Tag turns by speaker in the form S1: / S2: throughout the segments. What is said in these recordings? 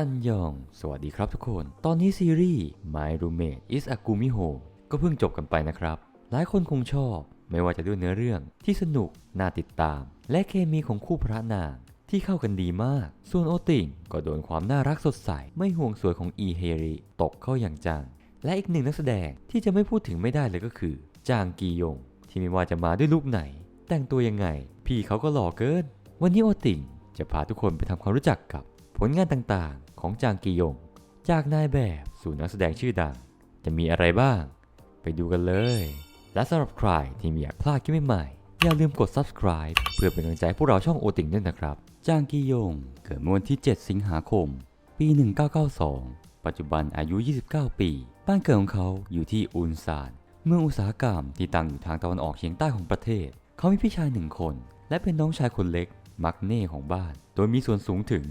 S1: อันยอง สวัสดีครับทุกคน ตอนนี้ซีรีส์ My Roommate is a Gumi Home ก็เพิ่งจบกันไปนะครับ หลายคนคงชอบ ไม่ว่าจะด้วยเนื้อเรื่องที่สนุก น่าติดตาม และเคมีของคู่พระนางที่เข้ากันดีมาก ส่วนโอติงก็โดนความน่ารักสดใส ไม่ห่วงสวยของอีเฮริตกเข้าอย่างจัง และอีกหนึ่งนักแสดงที่จะไม่พูดถึงไม่ได้เลยก็คือ จางกียง ที่ไม่ว่าจะมาด้วยลุคไหน แต่งตัวยังไง พี่เขาก็หล่อเกิน วันนี้โอติงจะพาทุกคนไปทำความรู้จักกับผลงานต่าง ของจางกียง จากนายแบบสู่นักแสดงชื่อดัง จะมีอะไรบ้าง ไปดูกันเลย และสำหรับใครที่ม่อยากพลาดคลิปใหม่ๆอย่าลืมกด subscribe เพื่อเป็นกำลังใจให้พวกเราช่องโอติงด้วยนะครับ จางกียง เกิดเมื่อวันที่ 7 สิงหาคม ปี 1992 ปัจจุบันอายุ 29 ปี บ้านเกิดของเขาอยู่ที่อุนซาน เมืองอุตสาหกรรมที่ตั้งอยู่ทางตะวันออกเฉียงใต้ของประเทศ เขามีพี่ชายหนึ่งคน และเป็นน้องชายคนเล็กมักเน่ของบ้าน โดยมีส่วนสูงถึง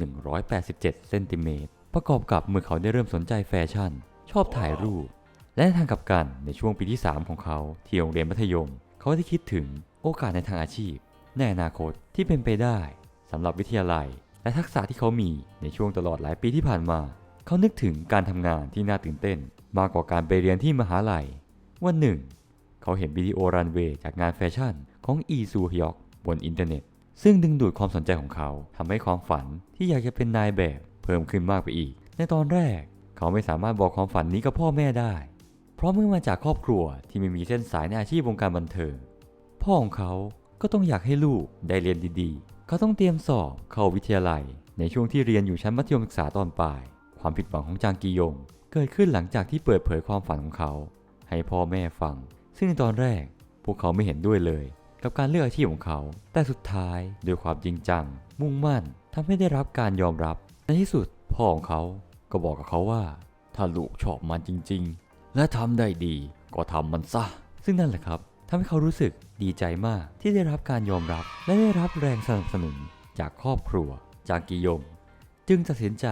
S1: 187เซนติเมตรประกอบกับเมื่อเขาได้เริ่มสนใจแฟชั่น ชอบถ่ายรูป และในทางกลับกันในช่วงปีที่ 3 ของเขาที่โรงเรียนมัธยม เขาได้คิดถึงโอกาสในทางอาชีพ ในอนาคตที่เป็นไปได้สำหรับวิทยาลัย และทักษะที่เขามีในช่วงตลอดหลายปีที่ผ่านมา เขานึกถึงการทำงานที่น่าตื่นเต้น มากกว่าการไปเรียนที่มหาลัย วันหนึ่ง เขาเห็นวิดีโอรันเวย์จากงานแฟชั่นของอีซูฮยอกบนอินเทอร์เน็ต ซึ่งดึงดูดความสนใจของเขาทำให้ความฝันที่อยากจะเป็นนายแบบเพิ่มขึ้นมากไปอีก ในตอนแรก เขาไม่สามารถบอกความฝันนี้กับพ่อแม่ได้ เพราะเมื่อมาจากครอบครัวที่ไม่มีเส้นสายในอาชีพวงการบันเทิง พ่อของเขาก็ต้องอยากให้ลูกได้เรียนดีๆ เขาต้องเตรียมสอบเข้าวิทยาลัย ในช่วงที่เรียนอยู่ชั้นมัธยมศึกษาตอนปลาย ความผิดหวังของจางกียง เกิดขึ้นหลังจากที่เปิดเผยความฝันของเขา ให้พ่อแม่ฟัง ซึ่งในตอนแรก พวกเขาไม่เห็นด้วยเลย กับการเลือกอาชีพของเขา แต่สุดท้ายด้วยความจริงจัง มุ่งมั่นทำให้ได้รับการยอมรับ ในที่สุดพ่อของเขาก็บอกกับเขาว่า ถ้าลูกชอบมันจริง ๆ และทำได้ดีก็ทำมันซะ ซึ่งนั่นแหละครับทำให้เขารู้สึกดีใจมากที่ได้รับการยอมรับ และได้รับแรงสนับสนุนจากครอบครัว จากกิยงจึงตัดสินใจ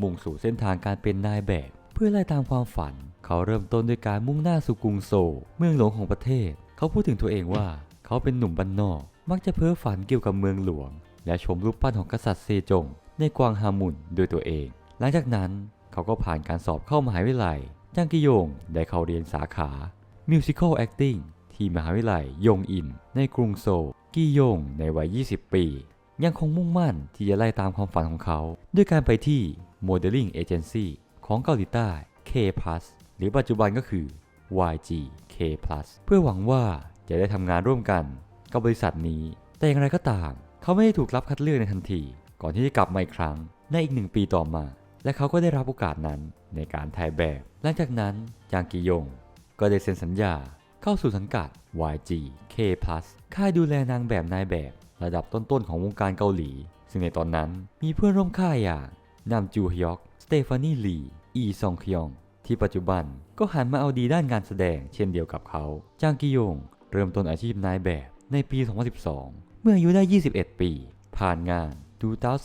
S1: มุ่งสู่เส้นทางการเป็นนายแบบ เพื่อไล่ตามความฝัน เขาเริ่มต้นด้วยการมุ่งหน้าสู่กรุงโซ เมืองหลวงของประเทศ เขาพูดถึงตัวเองว่า เขาเป็นหนุ่มบ้านนอก มักจะเพ้อฝันเกี่ยวกับเมืองหลวง และชมรูปปั้นของกษัตริย์เซจง ในกวางฮามุนด้วยตัวเอง หลังจากนั้นเขาก็ผ่านการสอบเข้ามหาวิทยาลัยจางกิยงได้เข้าเรียนสาขา Musical Acting ที่มหาวิทยาลัยยงอิน ในกรุงโซลกียงในวัย 20 ปี ยังคงมุ่งมั่นที่จะไล่ตามความฝันของเขา ด้วยการไปที่ Modeling Agency ของเกาหลีใต้ K+ หรือปัจจุบันก็คือ YG K+ เพื่อหวังว่า จะได้ทำงานร่วมกันกับบริษัทนี้ แต่อย่างไรก็ตาม เขาไม่ได้ถูกรับคัดเลือกในทันที ก่อนที่จะกลับมาอีกครั้งในอีกหนึ่งปีต่อมา และเขาก็ได้รับโอกาสนั้นในการถ่ายแบบ หลังจากนั้นจางกียง ก็ได้เซ็นสัญญาเข้าสู่สังกัด YG K+ ค่ายดูแลนางแบบนายแบบ ระดับต้นๆของวงการเกาหลี ซึ่งในตอนนั้นมีเพื่อนร่วมค่ายอย่างนามจูฮยอก สเตฟานีลี อีซองคยอง ที่ปัจจุบันก็หันมาเอาดีด้านงานแสดงเช่นเดียวกับเขา จางกิยง เริ่มต้นอาชีพนายแบบในปี 2012 เมื่ออายุได้ 21 ปี ผ่านงาน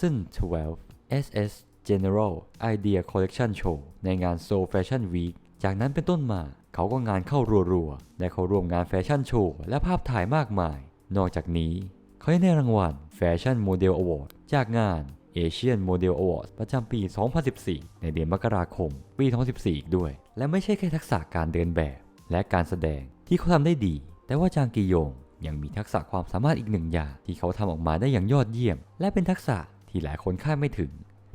S1: 2012 SS General Idea Collection Show ในงาน Seoul Fashion Week จากนั้นเป็นต้นมาเขาก็งานเข้ารัวๆ ได้เข้าร่วมงานแฟชั่นโชว์และภาพถ่ายมากมาย นอกจากนี้ เขายังได้รางวัล Fashion Model Award จากงาน Asian Model Awards ประจำปี 2014 ในเดือนมกราคม ปี 2014 อีกด้วย และไม่ใช่แค่ทักษะการเดินแบบ และการแสดงที่เขาทำได้ดี แต่ว่าจางกียงยังมีทักษะความสามารถอีกหนึ่งอย่างที่เขาทำออกมาได้อย่างยอดเยี่ยม และเป็นทักษะที่หลายคนคาดไม่ถึง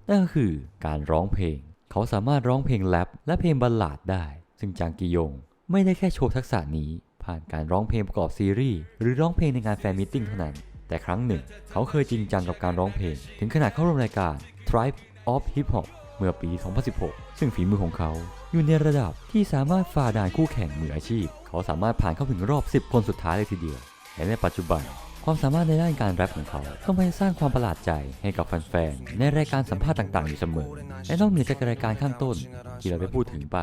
S1: นั่นก็คือการร้องเพลง เขาสามารถร้องเพลงแรปและเพลงบัลลาดได้ ซึ่งจางกิยงไม่ได้แค่โชว์ทักษะนี้ ผ่านการร้องเพลงประกอบซีรีส์หรือร้องเพลงในงานแฟนมิทติ้งเท่านั้น แต่ครั้งหนึ่ง เขาเคยจริงจังกับการร้องเพลง ถึงขนาดเข้าร่วมรายการ Tribe of Hip Hop เมื่อปี 2016 ซึ่งฝีมือของเขาอยู่ในระดับที่สามารถฝ่าด่านคู่แข่งมืออาชีพ เขาสามารถผ่านเข้าถึงรอบ 10 คนสุดท้ายเลยทีเดียว และในปัจจุบัน ความสามารถในด้านการแรปของเขาก็ไม่สร้างความประหลาดใจให้กับแฟนๆ ในรายการสัมภาษณ์ต่างๆ อยู่เสมอ และนอกเหนือจากรายการข้างต้น ที่เราได้พูดถึงไป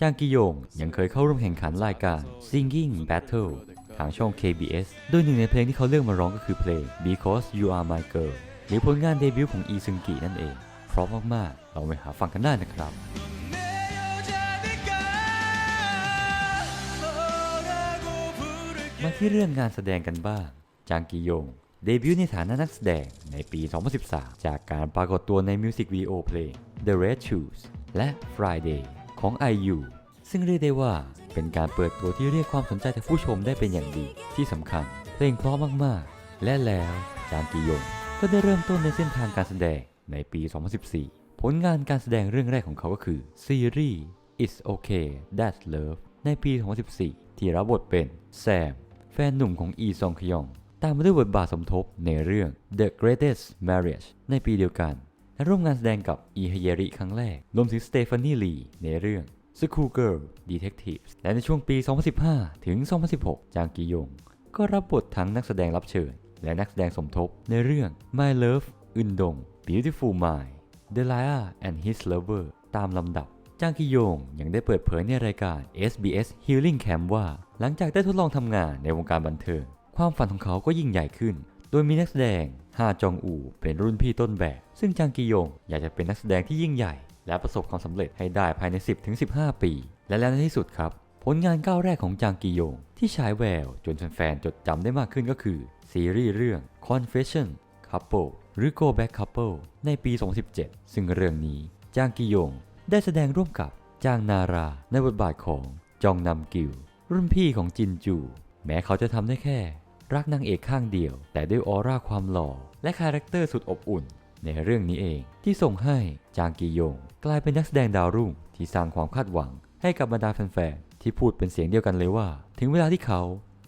S1: จางกิโยงยังเคยเข้าร่วมแข่งขันรายการ Singing Battle ทางช่อง KBS โดยหนึ่งในเพลงที่เขาเลือกมาร้องก็คือเพลง Because You Are My Girl หรือผลงานเดบิวต์ของอีซึงกินั่นเอง ราะมากๆ เราไปหาฟังกันได้นะครับมาที่เรื่องงานแสดงกันบ้าง จางกิยง เดบิวต์ในฐานะนักแสดงในปี 2013 จากการปรากฏตัวในมิวสิกวิดีโอเพลง The Red Shoes และ Friday ของ IU ซึ่งเรียกได้ว่าเป็นการเปิดตัวที่เรียกความสนใจจากผู้ชมได้เป็นอย่างดี ที่สำคัญ เพลงเพราะมากๆ และแล้วจางกียงก็ได้เริ่มต้นในเส้นทางการแสดง ในปี 2014 ผลงานการแสดงเรื่องแรกของเขาก็คือซีรีส์ It's Okay That's Love ในปี 2014 ที่รับบทเป็นแซม แฟนหนุ่มของอีซองคยอง ตามมาด้วยบทบาทสมทบในเรื่อง The Greatest Marriage ในปีเดียวกัน และร่วมงานแสดงกับอีฮเยริครั้งแรก รวมถึงสเตฟานีลีในเรื่อง School Girl Detectives และในช่วงปี 2015 ถึง 2016 จางกียง ก็รับบททั้งนักแสดงรับเชิญ และนักแสดงสมทบในเรื่อง My Love อึนดง Beautiful Mind Delia and His Lover ตามลำดับ จางกิโยงยังได้เปิดเผยในรายการ SBS Healing Camp ว่า หลังจากได้ทดลองทำงานในวงการบันเทิง ความฝันของเขาก็ยิ่งใหญ่ขึ้น โดยมีนักแสดงฮาจองอูเป็นรุ่นพี่ต้นแบบ ซึ่งจางกิโยงอยากจะเป็นนักแสดงที่ยิ่งใหญ่ และประสบความสำเร็จให้ได้ภายใน 10-15 ปี และแล้วในที่สุดครับ ผลงานก้าวแรกของจางกิโยงที่ฉายแววจนแฟนๆจดจำได้มากขึ้นก็คือซีรีส์เรื่อง Confession Couple หรือ Go Back Couple ในปี 2017 ซึ่งเรื่องนี้จางกิยงได้แสดงร่วมกับจางนาราในบทบาทของจองนำกิว รุ่นพี่ของจินจู แม้เขาจะทำได้แค่ รักนางเอกข้างเดียว แต่ด้วยออร่าความหล่อ และคาแรคเตอร์สุดอบอุ่น ในเรื่องนี้เองที่ส่งให้จางกียง กลายเป็นนักแสดงดาวรุ่งที่สร้างความคาดหวัง ให้กับบรรดาแฟนๆที่พูดเป็นเสียงเดียวกันเลยว่า ถึงเวลาที่เขา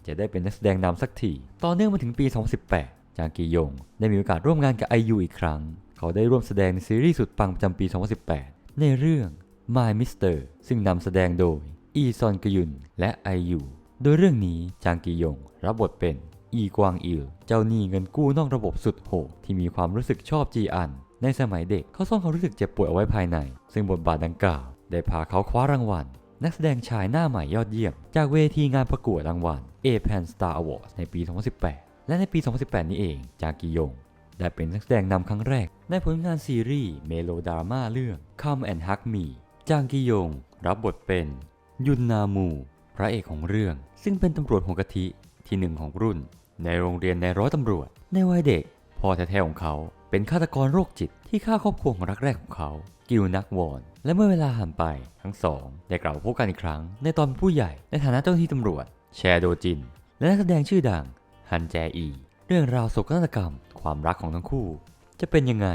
S1: จะได้เป็นนักแสดงนำสักทีต่อเนื่องมาถึงปี 2018 จางกียง ได้มีโอกาสร่วมงานกับ IU อีกครั้ง เขาได้ร่วมแสดงในซีรีส์สุดปังประจำปี 2018 ในเรื่อง My Mister ซึ่งนำแสดงโดยอีซอนกยุนและ IU โดยเรื่องนี้จางกียง รับบทเป็นอีกวางอิลเจ้าหนี้เงินกู้นอกระบบสุดโหดที่มีความรู้สึกชอบจีอัน ในสมัยเด็กเขาซ่อนความรู้สึกเจ็บปวดเอาไว้ภายใน ซึ่งบทบาทดังกล่าว ได้พาเขาคว้ารางวัล นักแสดงชายหน้าใหม่ยอดเยี่ยม จากเวทีงานประกวดรางวัล A Pan Star Awards ในปี 2018 และในปี 2018 นี้เอง จางกียง ได้เป็นนักแสดงนำครั้งแรก ในผลงานซีรีส์เมโลดราม่าเรื่อง Come and Hug Me จางกียง รับบทเป็น ยุนนามู พระเอกของเรื่อง ซึ่งเป็นตำรวจหัวกะทิที่หนึ่งของรุ่น ในโรงเรียนในร้อยตำรวจ ในวัยเด็กพ่อแท้ๆของเขาเป็นฆาตกรโรคจิตที่ฆ่าครอบครัวของรักแรกของเขา กิลนักวอน และเมื่อเวลาผ่านไปทั้งสองได้กลับมาพบกันอีกครั้ง ในตอนเป็นผู้ใหญ่ในฐานะเจ้าหน้าที่ตำรวจ แชโดจิน และนักแสดงชื่อดัง ฮันแจอี เรื่องราวโศกนาฏกรรม ความรักของทั้งคู่ จะเป็นยังไง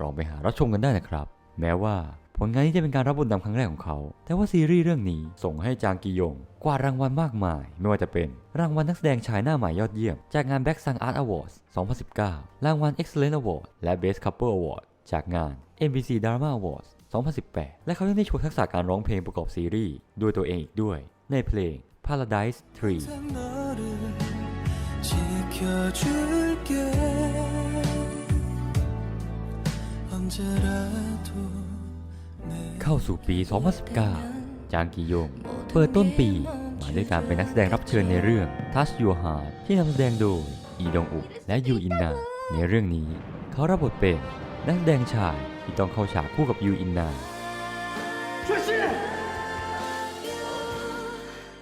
S1: ลองไปหารับชมกันได้นะครับ แม้ว่าผลงานนี้จะเป็นการรับบทนำครั้งแรกของเขา แต่ว่าซีรีส์เรื่องนี้ส่งให้จางกียงกวารางวัลมากมาย ไม่ว่าจะเป็น รางวัลนักแสดงชายหน้าใหม่ยอดเยี่ยม จากงาน Back Sun Art Awards 2019 รางวัล Excellent Award และ Best Couple Award จากงาน MBC Drama Awards 2018 และเขายังได้โชว์ทักษะการร้องเพลงประกอบซีรีส์ด้วยตัวเองอีกด้วย ในเพลง Paradise Tree
S2: 지켜줄게 언제라도 내
S1: เข้าสู่ปี 2019 จางกียง เปิดต้นปี มาด้วยการเป็นนักแสดงรับเชิญในเรื่อง Touch Your Heart ที่นำแสดงโดย อีดงอุและยูอินนา ในเรื่องนี้ เขารับบทเป็นนักแสดงชายที่ต้องเข้าฉากคู่กับยูอินนา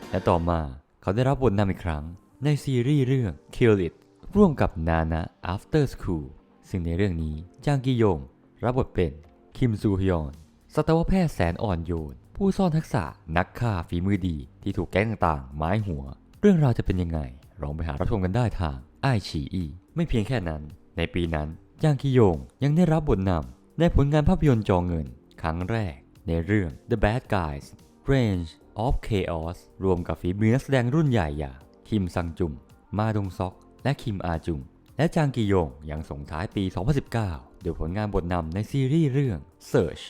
S1: และต่อมาเขาได้รับบทนำอีกครั้ง ในซีรีส์เรื่อง Kill It ร่วมกับนานะ After School ซึ่งในเรื่องนี้จางกียงรับบทเป็นคิมซูฮยอนสัตวแพทย์แสนอ่อนโยน ผู้ซ่อนทักษะนักฆ่าฝีมือดีที่ถูกแก๊งต่างๆไม้หัว เรื่องราวจะเป็นยังไงลองไปหารับชมกันได้ทางไอฉีอีไม่เพียงแค่นั้น ในปีนั้นจางกียงยังได้รับบทนำในผลงานภาพยนตร์จอเงิน ครั้งแรก ในเรื่อง The Bad Guys Range of Chaos รวมกับฝีมือนักแสดงรุ่นใหญ่อย่าง คิมซังจุม มาดงซอก และคิมอาจุง และจางกียงยังส่งท้ายปี 2019 โดยผลงานบทนำในซีรีส์เรื่อง Search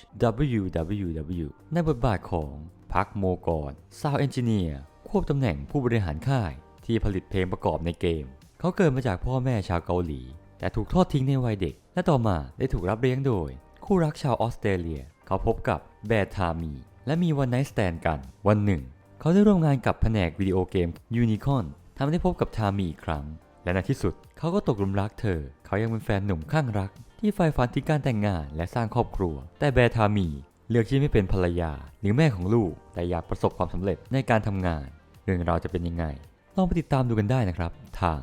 S1: WWW ในบทบาทของพักโมกร Sound Engineer ควบตำแหน่งผู้บริหารค่ายที่ผลิตเพลงประกอบในเกม เขาเกิดมาจากพ่อแม่ชาวเกาหลี แต่ถูกทอดทิ้งในวัยเด็ก และต่อมาได้ถูกรับเลี้ยงโดย คู่รักชาวออสเตรเลีย เขาพบกับแบทามี และมีวันไนท์สแตนกัน วันหนึ่ง เขาได้ร่วมงานกับแผนกวิดีโอเกมยูนิคอนทำให้ได้พบกับทามีอีกครั้ง และในที่สุดเขาก็ตกหลุมรักเธอ เขายังเป็นแฟนหนุ่มข้างรัก ที่ใฝ่ฝันที่การแต่งงานและสร้างครอบครัว แต่แบร์ทามีเลือกที่ไม่เป็นภรรยา หรือแม่ของลูก แต่อยากประสบความสำเร็จในการทำงาน เรื่องราวจะเป็นยังไง ลองไปติดตามดูกันได้นะครับ ทาง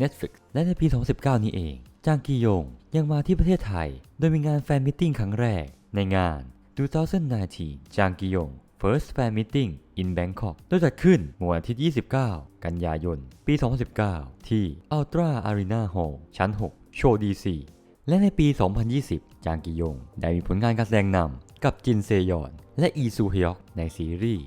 S1: Netflix และในปี 2019 นี้เอง จางกียงยังมาที่ประเทศไทย โดยมีงานแฟนมิทติ้งครั้งแรกในงาน2019จางกียง First Fan Meeting in Bangkok โดยจัดขึ้นเมื่อวันทิตย์29 กันยายน ปี 2019 ที่ Ultra Arena Hall ชั้น 6 โชว์ DC และในปี 2020 จางกียง ได้มีผลงานการแสดงนำกับจินเซยอน และอีซูฮยอกในซีรีส์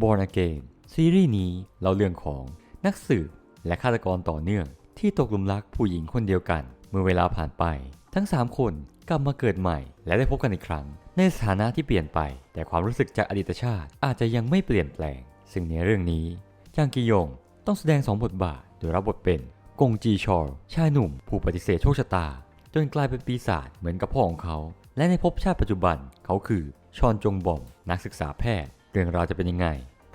S1: Born Again ซีรีส์นี้เล่าเรื่องของนักสืบและฆาตกรต่อเนื่อง ที่ตกหลุมรักผู้หญิงคนเดียวกัน เมื่อเวลาผ่านไป ทั้ง 3 คนกลับมาเกิดใหม่ และได้พบกันอีกครั้ง ในสถานะที่เปลี่ยนไป แต่ความรู้สึกจากอดีตชาติอาจจะยังไม่เปลี่ยนแปลง ซึ่งในเรื่องนี้จางกียงต้องแสดงสองบทบาทโดยรับบทเป็นกงจีชอลชายหนุ่ม ผู้ปฏิเสธโชคชะตา จนกลายเป็นปีศาจเหมือนกับพ่อของเขา และในภพชาติปัจจุบันเขาคือชอนจงบอม นักศึกษาแพทย์ เรื่องราวจะเป็นยังไง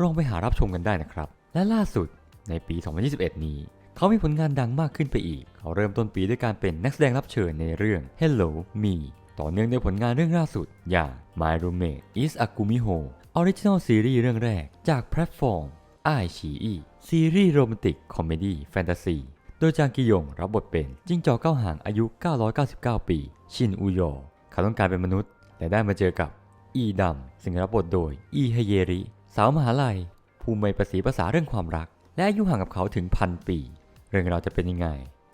S1: ลองไปหารับชมกันได้นะครับ และล่าสุดในปี 2021 นี้ เขามีผลงานดังมากขึ้นไปอีก เขาเริ่มต้นปีด้วยการเป็นนักแสดงรับเชิญในเรื่อง Hello Me ต่อเนื่องด้วยผลงานเรื่องล่าสุด อย่าง My Roommate is a Gumiho Original Series เรื่องแรกจากแพลตฟอร์ม i อ e ซีรีส์โรแมนติกคอมเมดี้แฟนตาซีโดยจางกิยงรับบทเป็นจิ้งจอกเก้าหางอายุ 999 ปี ชินอุโยเขาต้องการเป็นมนุษย์ แต่ได้มาเจอกับ อีดำซึ่งรับบทโดย อีเฮเยริ สาวมหาลัยผู้ไม่ประสีภาษาเรื่องความรัก และอายุห่างกับเขาถึงพันปี เรื่องราวจะเป็นยังไง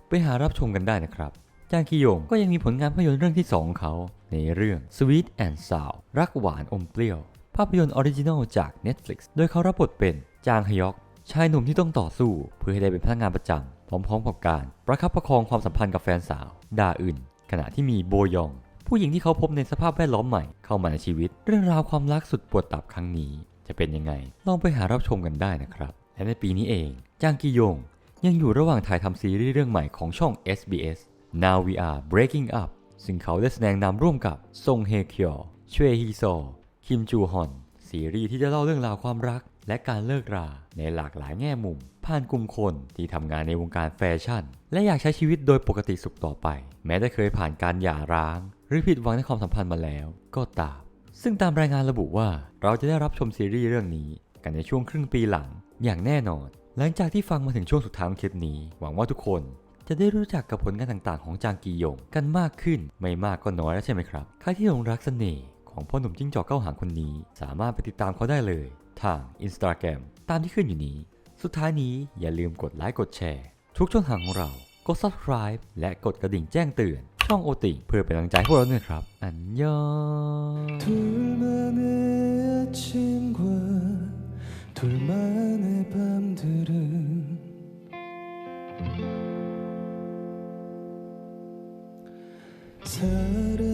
S1: ไปหารับชมกันได้นะครับ จางกิยงก็ยังมีผลงานภาพยนตร์เรื่องที่2ของเขา ในเรื่อง Sweet and Sour รักหวานอมเปรี้ยว ภาพยนตร์ออริจินอลจาก Netflix โดยเขารับบทเป็นจางฮยอก ชายหนุ่มที่ต้องต่อสู้ เพื่อให้ได้เป็นพนักงานประจำพร้อมๆกับการ ประคับประคองความสัมพันธ์กับแฟนสาว ดาอึนขณะที่มีโบยอง ผู้หญิงที่เขาพบในสภาพแวดล้อมใหม่เข้ามาในชีวิต เรื่องราวความรักสุดปวดตับครั้งนี้ จะเป็นยังไงลองไปหารับชมกันได้นะครับและในปีนี้เองจางกียงยังอยู่ระหว่างถ่ายทำซีรีส์เรื่องใหม่ของช่อง SBS Now We Are Breaking Up ซึ่งเขาได้แสดงนำร่วมกับซงเฮเคียวชเวฮีโซ คิมจูฮอน ซีรีส์ที่จะเล่าเรื่องราวความรัก และการเลิกราในหลากหลายแง่มุม ผ่านกลุ่มคนที่ทำงานในวงการแฟชั่น และอยากใช้ชีวิตโดยปกติสุขต่อไป แม้ได้เคยผ่านการหย่าร้าง หรือผิดหวังในความสัมพันธ์มาแล้ว ก็ตาม ซึ่งตามรายงานระบุว่าเราจะได้รับชมซีรีส์เรื่องนี้ กันในช่วงครึ่งปีหลังอย่างแน่นอน หลังจากที่ฟังมาถึงช่วงสุดท้ายของคลิปนี้ หวังว่าทุกคน จะได้รู้จักกับผลงานต่างๆ ของจางกียงกันมากขึ้น ไม่มากก็น้อยแล้วใช่ไหมครับ ใครที่หลงรักเสน่ห์ของพ่อหนุ่มจิ้งจอกเก้าหางคนนี้ สามารถไปติดตามเขาได้เลย ทาง Instagram ตามที่ขึ้นอยู่นี้ สุดท้ายนี้อย่าลืมกดไลค์กดแชร์ ทุกช่องทางของเรา กด subscribe และกดกระดิ่งแจ้งเตือนช่องโอติเพื่อเป็นกำลังใจให้พวกเราด้วยครับ อันยอง
S2: tired of